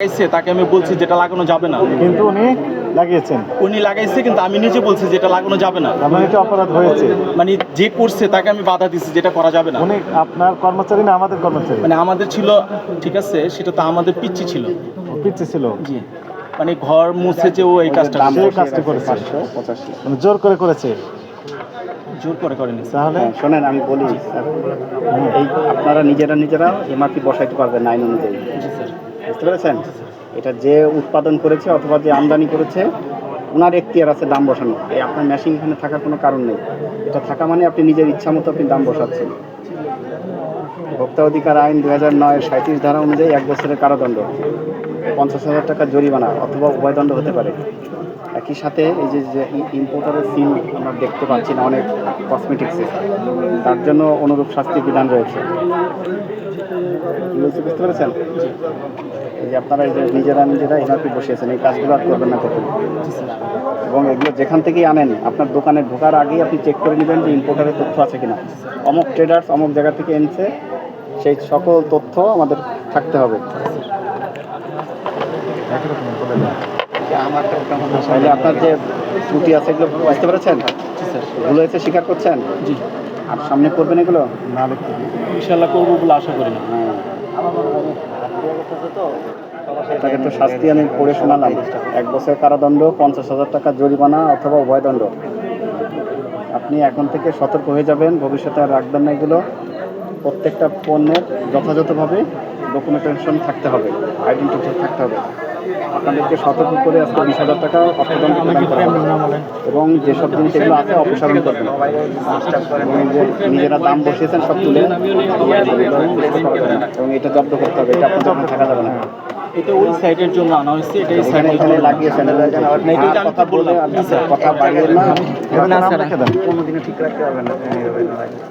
লাগাইছে তাকে আমি বলছি যেটা লাগানো যাবে না। কিন্তু উনি লাগিয়েছেন। উনি লাগাইছে কিন্তু আমি নিজে বলছি যেটা লাগানো যাবে না। মানে এটা অপরাধ হয়েছে। মানে যে করছে তাকে আমি বাধা দিচ্ছি যেটা করা যাবে না। উনি আপনার কর্মচারী না আমাদের কর্মচারী? মানে আমাদের ছিল ঠিক আছে সেটা তো আমাদের পিচ্ছি ছিল। ও পিচ্ছে ছিল? জি। মানে ঘর মুছে যে ও এই কাজটা সে কাজটা করেছে। মানে জোর করে করেছে? জোর করে করেনি। তাহলে? হ্যাঁ, শোনেন আমি বলি স্যার এই আপনারা নিজেরা নিজেরা এমআরপি বসাইতে পারবেন আইন অনুযায়ী। জি স্যার। বুঝতে পেরেছেন? এটা যে উৎপাদন করেছে অথবা যে আমদানি করেছে, ওনার এখতিয়ার আছে দাম বসানো। এই আপনার মেশিন এখানে থাকার কোনো কারণ নেই। এটা থাকা মানে আপনি নিজের ইচ্ছা মতো আপনি দাম বসাচ্ছেন। ভোক্তা অধিকার আইন দু হাজার নয় সাঁত্রিশ ধারা অনুযায়ী এক বছরের কারাদণ্ড, পঞ্চাশ হাজার টাকা জরিমানা অথবা উভয়দণ্ড হতে পারে। একই সাথে এই যে যে ইম্পোর্টারের সিল আমরা দেখতে পাচ্ছি না অনেক কসমেটিক্সে তার জন্য অনুরূপ শাস্তির বিধান রয়েছে। বুঝতে পেরেছেন? এই যে আপনারা এই যে নিজেরা নিজেরা এমআরপি বসিয়েছেন এই কাজগুলো আর করবেন না কখনো। এবং এগুলো যেখান থেকেই আনেন আপনার দোকানে ঢোকার আগেই আপনি চেক করে নেবেন যে ইম্পোর্টারের তথ্য আছে কিনা। অমুক ট্রেডার্স অমুক জায়গা থেকে এনেছে সেই সকল তথ্য আমাদের থাকতে হবে। তাহলে আপনার যে ত্রুটি আছে এগুলো বুঝতে পেরেছেন? ভুল হয়েছে স্বীকার করছেন? জি। আর সামনে করবেন এগুলো? না লিখতে ইনশাল্লাহ করব বলে আশা করি না। হ্যাঁ। আপনাকে তো শাস্তি আমি পড়ে শোনালাম। এক বছর কারাদণ্ড পঞ্চাশ হাজার টাকা জরিমানা অথবা উভয়দণ্ড। আপনি এখন থেকে সতর্ক হয়ে যাবেন ভবিষ্যতে আর রাখবেন না এগুলো। প্রত্যেকটা পণ্যের যথাযথভাবে ডকুমেন্টেশন থাকতে হবে আইডেন্টিটি থাকতে হবে। আপনাদেরকে সতর্ক করে আজকে বিশ হাজার টাকা অর্থদণ্ড প্রদান করা হবে। এবং যেসব জিনিস এগুলো আছে অপসারণ করবেন। নিজেরা দাম বসিয়েছেন সব তুলে এবং এটা জব্দ করতে হবে। এটা আপনার দোকানে থাকা যাবে না। এটা ওই সাইডের জন্য আনা হয়েছে এটা এই এখানে সাইডে লাগিয়েছেন না, এটা আর আমি কথা বাড়িয়ে না। নাম কোনোদিনও ঠিক রাখতে পারবেন না।